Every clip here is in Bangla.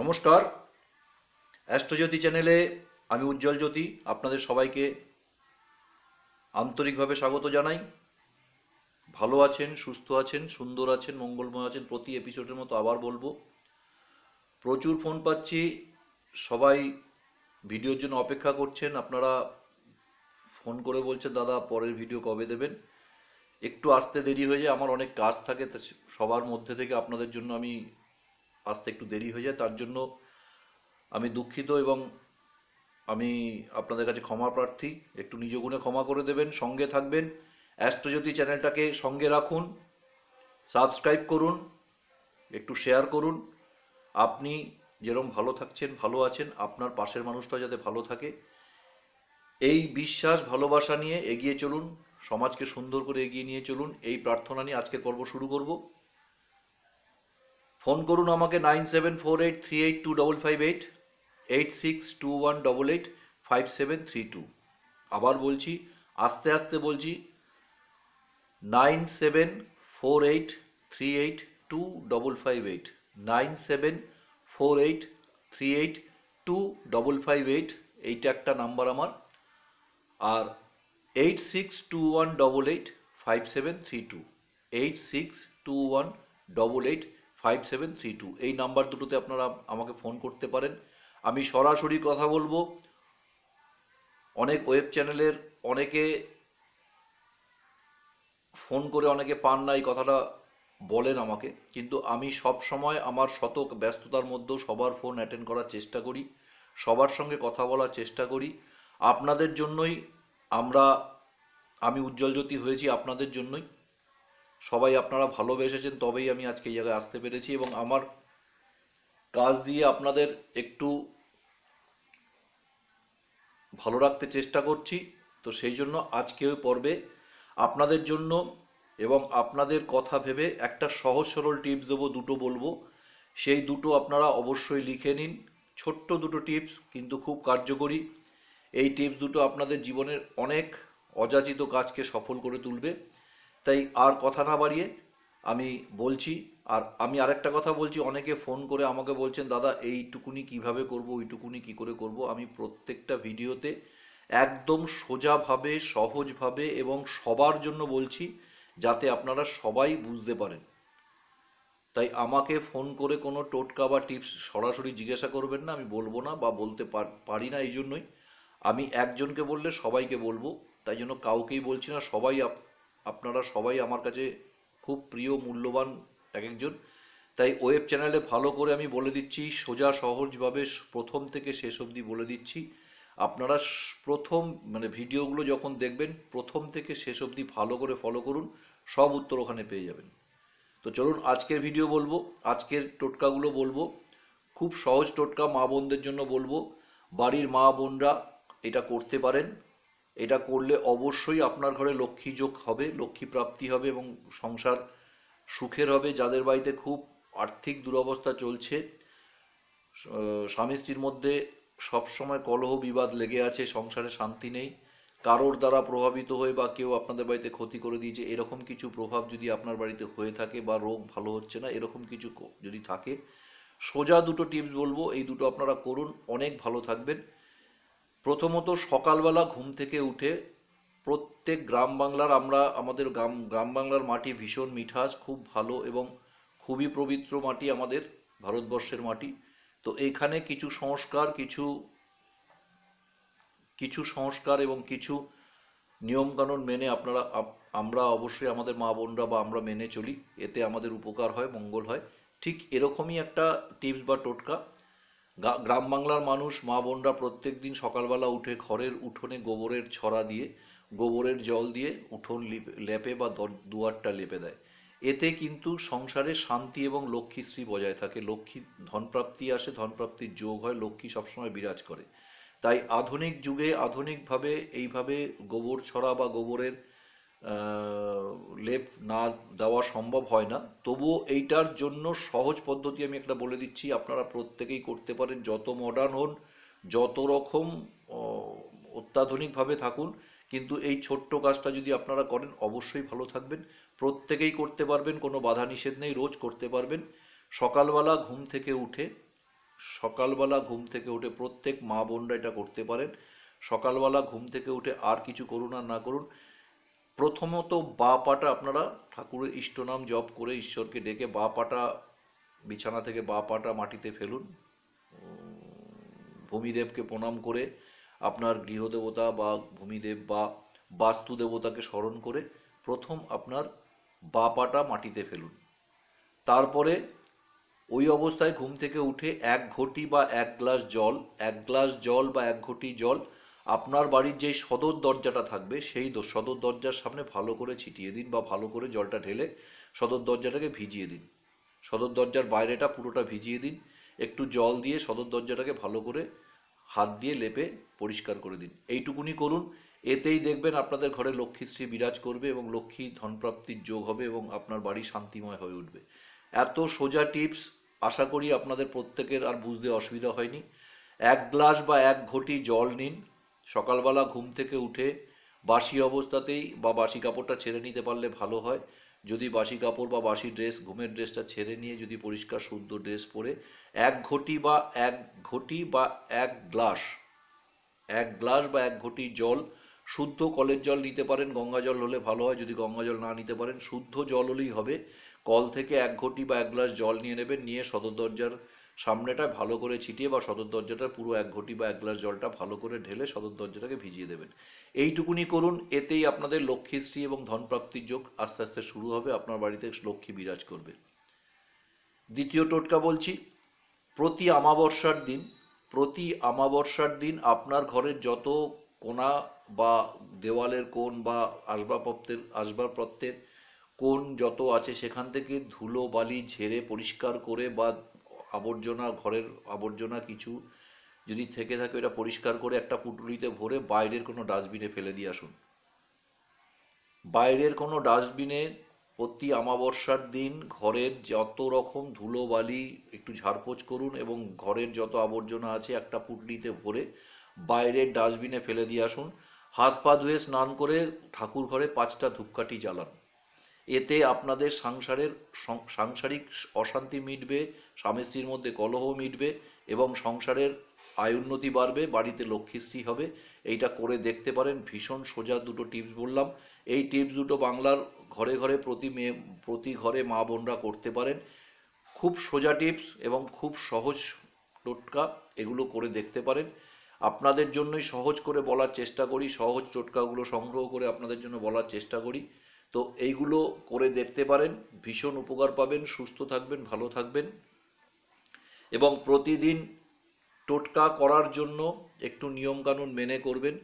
নমস্কার। অ্যাস্ট্রোজ্যোতি চ্যানেলে আমি উজ্জ্বল জ্যোতি, আপনাদের সবাইকে আন্তরিকভাবে স্বাগত জানাই। ভালো আছেন, সুস্থ আছেন, সুন্দর আছেন, মঙ্গলময় আছেন, প্রতি এপিসোডের মতো আবার বলব। প্রচুর ফোন পাচ্ছি, সবাই ভিডিওর জন্য অপেক্ষা করছেন, আপনারা ফোন করে বলছেন, দাদা, পরের ভিডিও কবে দেবেন? একটু আসতে দেরি হয়ে যায়, আমার অনেক কাজ থাকে সবার মধ্যে থেকে আপনাদের জন্য আমি আসতে একটু দেরি হয়ে যায়, তার জন্য আমি দুঃখিত এবং আমি আপনাদের কাছে ক্ষমা প্রার্থী। একটু নিজ গুণে ক্ষমা করে দেবেন, সঙ্গে থাকবেন। অ্যাস্ট্রোজ্যোতি চ্যানেলটাকে সঙ্গে রাখুন, সাবস্ক্রাইব করুন, একটু শেয়ার করুন। আপনি যেরকম ভালো থাকছেন, ভালো আছেন, আপনার পাশের মানুষটা যাতে ভালো থাকে। এই বিশ্বাস, ভালোবাসা নিয়ে এগিয়ে চলুন, সমাজকে সুন্দর করে এগিয়ে নিয়ে চলুন। এই প্রার্থনা নিয়ে আজকের পর্ব শুরু করব। ফোন করুন আমাকে nine seven four eight three eight two double five eight eight six two one double eight five seven three two. আবার বলছি, আস্তে আস্তে বলছি, nine seven four eight three eight two double five eight, nine seven four eight three eight two double five eight, এইটা একটা নাম্বার আমার। আর eight six two one double eight five seven three two, eight six two one double eight five seven three two এই নাম্বার দুটোতে আপনারা আমাকে ফোন করতে পারেন। আমি সরাসরি কথা বলব। অনেক ওয়েব চ্যানেলের অনেকে ফোন করে অনেকে পান না এই কথাটা বলেন আমাকে। কিন্তু আমি সব সময় আমার শতক ব্যস্ততার মধ্যেও সবার ফোন অ্যাটেন্ড করার চেষ্টা করি, সবার সঙ্গে কথা বলার চেষ্টা করি। আপনাদের জন্যই আমরা, আমি উজ্জ্বল জ্যোতি হয়েছি আপনাদের জন্যই। সবাই আপনারা ভালোবেসেছেন, তবেই আমি আজকে এই জায়গায় আসতে পেরেছি এবং আমার কাজ দিয়ে আপনাদের একটু ভালো রাখতে চেষ্টা করছি। তো সেই জন্য আজকে ওই পর্বে আপনাদের জন্য এবং আপনাদের কথা ভেবে একটা সহজ সরল টিপস দেবো, দুটো বলব। সেই দুটো আপনারা অবশ্যই লিখে নিন। ছোট্ট দুটো টিপস, কিন্তু খুব কার্যকরী। এই টিপস দুটো আপনাদের জীবনের অনেক অযাচিত কাজকে সফল করে তুলবে। তাই আর কথা না বাড়িয়ে আমি বলছি, আর আমি আরেকটা কথা বলছি, অনেকে ফোন করে আমাকে বলছেন, দাদা, এইটুকুনি কীভাবে করব, ওইটুকুনি কি করে করব? আমি প্রত্যেকটা ভিডিওতে একদম সোজাভাবে, সহজভাবে এবং সবার জন্য বলছি, যাতে আপনারা সবাই বুঝতে পারেন। তাই আমাকে ফোন করে কোনো টোটকা বা টিপস সরাসরি জিজ্ঞাসা করবেন না, আমি বলব না বা বলতে পারি না এই জন্যই আমি একজনকে বললে সবাইকে বলব, তাই জন্য কাউকেই বলছি না, সবাই আপনারা সবাই আমার কাছে খুব প্রিয়, মূল্যবান এক একজন। তাই ওয়েব চ্যানেলে ভালো করে আমি বলে দিচ্ছি, সোজা সহজভাবে প্রথম থেকে শেষ অবধি বলে দিচ্ছি। আপনারা প্রথম মানে ভিডিওগুলো যখন দেখবেন, প্রথম থেকে শেষ অবধি ভালো করে ফলো করুন, সব উত্তর ওখানে পেয়ে যাবেন। তো চলুন, আজকের ভিডিও বলব, আজকের টোটকাগুলো বলব। খুব সহজ টোটকা মা বোনদের জন্য বলব। বাড়ির মা বোনরা এটা করতে পারেন। এটা করলে অবশ্যই আপনার ঘরে লক্ষ্মী যোগ হবে, লক্ষ্মী প্রাপ্তি হবে এবং সংসার সুখের হবে। যাদের বাড়িতে খুব আর্থিক দুরবস্থা চলছে স্বামী স্ত্রীর মধ্যে সবসময় কলহ বিবাদ লেগে আছে, সংসারে শান্তি নেই। কারোর দ্বারা প্রভাবিত হয়ে বা কেউ আপনাদের বাড়িতে ক্ষতি করে দিয়েছে, এরকম কিছু প্রভাব যদি আপনার বাড়িতে হয়ে থাকে বা রোগ ভালো হচ্ছে না, এরকম কিছু যদি থাকে, সোজা দুটো টিপস বলব। এই দুটো আপনারা করুন। অনেক ভালো থাকবেন। প্রথমত সকালবেলা ঘুম থেকে উঠে প্রত্যেক গ্রাম বাংলার আমরা, আমাদের গ্রাম গ্রাম বাংলার মাটি ভীষণ মিঠাস, খুব ভালো এবং খুবই পবিত্র মাটি আমাদের, ভারতবর্ষের মাটি। তো এখানে কিছু সংস্কার, কিছু কিছু সংস্কার এবং কিছু নিয়মকানুন মেনে আপনারা আমরা অবশ্যই আমাদের মা বোনরা বা আমরা মেনে চলি। এতে আমাদের উপকার হয়, মঙ্গল হয়। ঠিক এরকমই একটা টিপস বা টোটকা। গ্রাম বাংলার মানুষ, মা বোনরা প্রত্যেক দিন সকালবেলা উঠে ঘরের উঠোনে গোবরের ছড়া দিয়ে, গোবরের জল দিয়ে উঠোন লেপে বা দুয়ারটা লেপে দেয়। এতে কিন্তু সংসারে শান্তি এবং লক্ষ্মীশ্রী বজায় থাকে। লক্ষ্মী ধনপ্রাপ্তি আসে, ধনপ্রাপ্তির যোগ হয়, লক্ষ্মী সবসময় বিরাজ করে। তাই আধুনিক যুগে আধুনিকভাবে এইভাবে গোবর ছড়া বা গোবরের লেপ না দেওয়া সম্ভব হয় না। তবুও এইটার জন্য সহজ পদ্ধতি আমি একটা বলে দিচ্ছি। আপনারা প্রত্যেকেই করতে পারেন, যত মডার্ন হন, যত রকম অত্যাধুনিকভাবে থাকুন। কিন্তু এই ছোট্ট কাজটা যদি আপনারা করেন, অবশ্যই ভালো থাকবেন। প্রত্যেকেই করতে পারবেন, কোনো বাধা নিষেধ নেই, রোজ করতে পারবেন। সকালবেলা ঘুম থেকে উঠে, সকালবেলা ঘুম থেকে উঠে প্রত্যেক মা বোনরা এটা করতে পারেন। সকালবেলা ঘুম থেকে উঠে আর কিছু করুন আর না করুন। প্রথমত বা পাটা আপনারা ঠাকুরের ইষ্টনাম জপ করে ঈশ্বরকে ডেকে বা পাটা বিছানা থেকে বা পাটা মাটিতে ফেলুন। ভূমিদেবকে প্রণাম করে আপনার গৃহদেবতা বা ভূমিদেব বা বাস্তু দেবতাকে স্মরণ করে প্রথম আপনার বা পাটা মাটিতে ফেলুন। তারপরে ওই অবস্থায় ঘুম থেকে উঠে এক ঘটি বা এক গ্লাস জল, এক গ্লাস জল বা এক ঘটি জল আপনার বাড়ির যেই সদর দরজাটা থাকবে, সেই সদর দরজার সামনে ভালো করে ছিটিয়ে দিন বা ভালো করে জলটা ঢেলে সদর দরজাটাকে ভিজিয়ে দিন। সদর দরজার বাইরেটা পুরোটা ভিজিয়ে দিন। একটু জল দিয়ে সদর দরজাটাকে ভালো করে হাত দিয়ে লেপে পরিষ্কার করে দিন। এইটুকুনি করুন। এতেই দেখবেন আপনাদের ঘরে লক্ষ্মীশ্রী বিরাজ করবে এবং লক্ষ্মী ধনপ্রাপ্তির যোগ হবে এবং আপনার বাড়ি শান্তিময় হয়ে উঠবে। এত সোজা টিপস আশা করি আপনাদের প্রত্যেকের আর বুঝতে অসুবিধা হয়নি। এক গ্লাস বা এক ঘটি জল নিন। সকালবেলা ঘুম থেকে উঠে বাসি অবস্থাতেই বা বাসি কাপড়টা ছেড়ে নিতে পারলে ভালো হয়। যদি বাসি কাপড় বা বাসি ড্রেস, ঘুমের ড্রেসটা ছেড়ে নিয়ে যদি পরিষ্কার, শুদ্ধ ড্রেস পরে এক ঘটি বা এক ঘটি বা এক গ্লাস এক গ্লাস বা এক ঘটি জল, শুদ্ধ কলের জল নিতে পারেন। গঙ্গা জল হলে ভালো হয়, যদি গঙ্গা জল না নিতে পারেন। শুদ্ধ জল হলেই হবে। কল থেকে এক ঘটি বা এক গ্লাস জল নিয়ে নেবেন, নিয়ে সদর দরজার সামনেটা ভালো করে ছিটিয়ে বা সদর দরজাটার পুরো এক ঘটি বা এক গ্লাস জলটা ভালো করে ঢেলে সদর দরজাটাকে ভিজিয়ে দেবেন। এইটুকুনি করুন, এতেই আপনাদের লক্ষ্মীশ্রী এবং ধনপ্রাপ্তির যোগ আস্তে আস্তে শুরু হবে, আপনার বাড়িতে লক্ষ্মী বিরাজ করবে। দ্বিতীয় টোটকা বলছি, প্রতি আমাবস্যার দিন, প্রতি আমাবস্যার দিন আপনার ঘরের যত কোণা বা দেওয়ালের কোণ বা আসবাবপত্রের আসবাবপত্রের কোণ যত আছে সেখান থেকে ধুলো, বালি ঝেড়ে পরিষ্কার করে বা আবর্জনা, ঘরের আবর্জনা কিছু যদি থেকে থাকে ওটা পরিষ্কার করে একটা পুটুলিতে ভরে বাইরের কোনো ডাস্টবিনে ফেলে দিয়ে আসুন। বাইরের কোনো ডাস্টবিনে প্রতি আমাবস্যার দিন ঘরের যত রকম ধুলোবালি একটু ঝাড়পোছ করুন এবং ঘরের যত আবর্জনা আছে একটা পুটলিতে ভরে বাইরের ডাস্টবিনে ফেলে দিয়ে আসুন। হাত পা ধুয়ে স্নান করে ঠাকুর ঘরে পাঁচটা ধূপকাঠি জ্বালান। এতে আপনাদের সংসারের সাংসারিক অশান্তি মিটবে, স্বামী স্ত্রীর মধ্যে কলহ মিটবে এবং সংসারের আয়ুন্নতি বাড়বে, বাড়িতে লক্ষ্মীশ্রী হবে। এইটা করে দেখতে পারেন, ভীষণ সোজা দুটো টিপস বললাম। এই টিপস দুটো বাংলার ঘরে ঘরে প্রতি মেয়ে প্রতি ঘরে মা বোনরা করতে পারেন। খুব সোজা টিপস এবং খুব সহজ টোটকা এগুলো করে দেখতে পারেন। আপনাদের জন্যই সহজ করে বলার চেষ্টা করি, সহজ টোটকাগুলো সংগ্রহ করে আপনাদের জন্য বলার চেষ্টা করি। তো এইগুলো করে দেখতে পারেন, ভীষণ উপকার পাবেন, সুস্থ থাকবেন, ভালো থাকবেন। এবং প্রতিদিন টোটকা করার জন্য একটু নিয়মকানুন মেনে করবেন।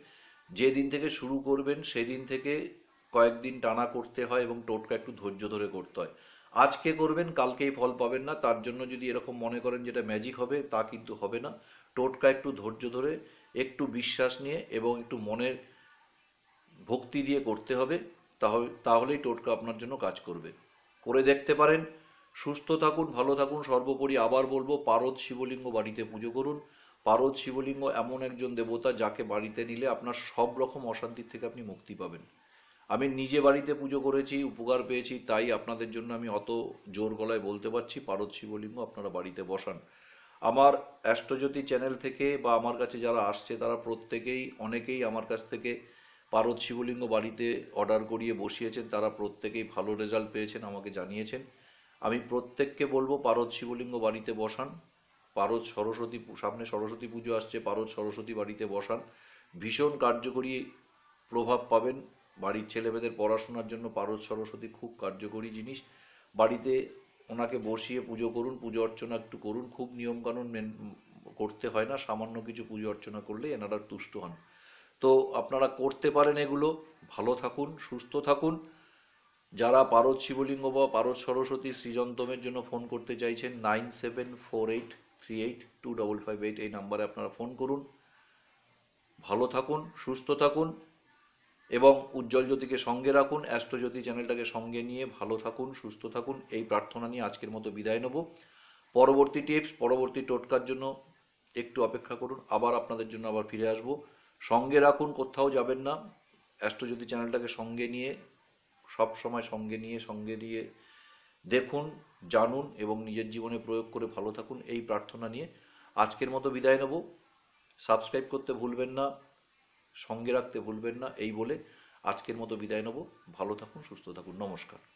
যেদিন থেকে শুরু করবেন, সেদিন থেকে কয়েকদিন টানা করতে হয় এবং টোটকা একটু ধৈর্য ধরে করতে হয়। আজকে করবেন, কালকেই ফল পাবেন না। তার জন্য যদি এরকম মনে করেন যেটা ম্যাজিক হবে, তা কিন্তু হবে না। টোটকা একটু ধৈর্য ধরে, একটু বিশ্বাস নিয়ে এবং একটু মনের ভক্তি দিয়ে করতে হবে। তাহলে তাহলেই টোটকা আপনার জন্য কাজ করবে। করে দেখতে পারেন। সুস্থ থাকুন, ভালো থাকুন। সর্বোপরি আবার বলব, পারদ শিবলিঙ্গ বাড়িতে পুজো করুন। পারদ শিবলিঙ্গ এমন একজন দেবতা যাকে বাড়িতে নিলে আপনার সব রকম অশান্তির থেকে আপনি মুক্তি পাবেন। আমি নিজে বাড়িতে পুজো করেছি, উপকার পেয়েছি, তাই আপনাদের জন্য আমি অত জোর গলায় বলতে পারছি, পারদ শিবলিঙ্গ আপনারা বাড়িতে বসান। আমার অ্যাস্ট্রজ্যোতি চ্যানেল থেকে বা আমার কাছে যারা আসছে, তারা প্রত্যেকেই, অনেকেই আমার কাছ থেকে পারদ শিবলিঙ্গ বাড়িতে অর্ডার করিয়ে বসিয়েছেন, তারা প্রত্যেকেই ভালো রেজাল্ট পেয়েছেন, আমাকে জানিয়েছেন। আমি প্রত্যেককে বলব, পারদ শিবলিঙ্গ বাড়িতে বসান। পারদ সরস্বতী সামনে সরস্বতী পুজো আসছে, পারদ সরস্বতী বাড়িতে বসান। ভীষণ কার্যকরী প্রভাব পাবেন। বাড়ির ছেলেমেয়েদের পড়াশোনার জন্য পারদ সরস্বতী খুব কার্যকরী জিনিস। বাড়িতে ওনাকে বসিয়ে পুজো করুন, পুজো অর্চনা একটু করুন। খুব নিয়মকানুন মেন, করতে হয় না, সামান্য কিছু পুজো অর্চনা করলেই এনারা তুষ্ট হন। তো আপনারা করতে পারেন এগুলো। ভালো থাকুন, সুস্থ থাকুন। যারা পারদ শিবলিঙ্গ বা পারদ সরস্বতী সৃজন্তমের জন্য ফোন করতে চাইছেন, nine seven four eight three eight two double five eight এই নাম্বারে আপনারা ফোন করুন। ভালো থাকুন, সুস্থ থাকুন এবং উজ্জ্বল জ্যোতিকে সঙ্গে রাখুন, অ্যাস্ট্রোজ্যোতি চ্যানেলটাকে সঙ্গে নিয়ে ভালো থাকুন, সুস্থ থাকুন। এই প্রার্থনা নিয়ে আজকের মতো বিদায় নেব। পরবর্তী টিপস পরবর্তী টোটকার জন্য একটু অপেক্ষা করুন। আবার আপনাদের জন্য আবার ফিরে আসব। সঙ্গে রাখুন, কোথাও যাবেন না। অ্যাস্ট্রোজ্যোতি চ্যানেলটাকে সঙ্গে নিয়ে, সব সময় সঙ্গে নিয়ে, সঙ্গে দিয়ে দেখুন, জানুন এবং নিজের জীবনে প্রয়োগ করে ভালো থাকুন, এই প্রার্থনা নিয়ে আজকের মতো বিদায় নেব। সাবস্ক্রাইব করতে ভুলবেন না, সঙ্গে রাখতে ভুলবেন না, এই বলে আজকের মতো বিদায় নেব। ভালো থাকুন, সুস্থ থাকুন। নমস্কার।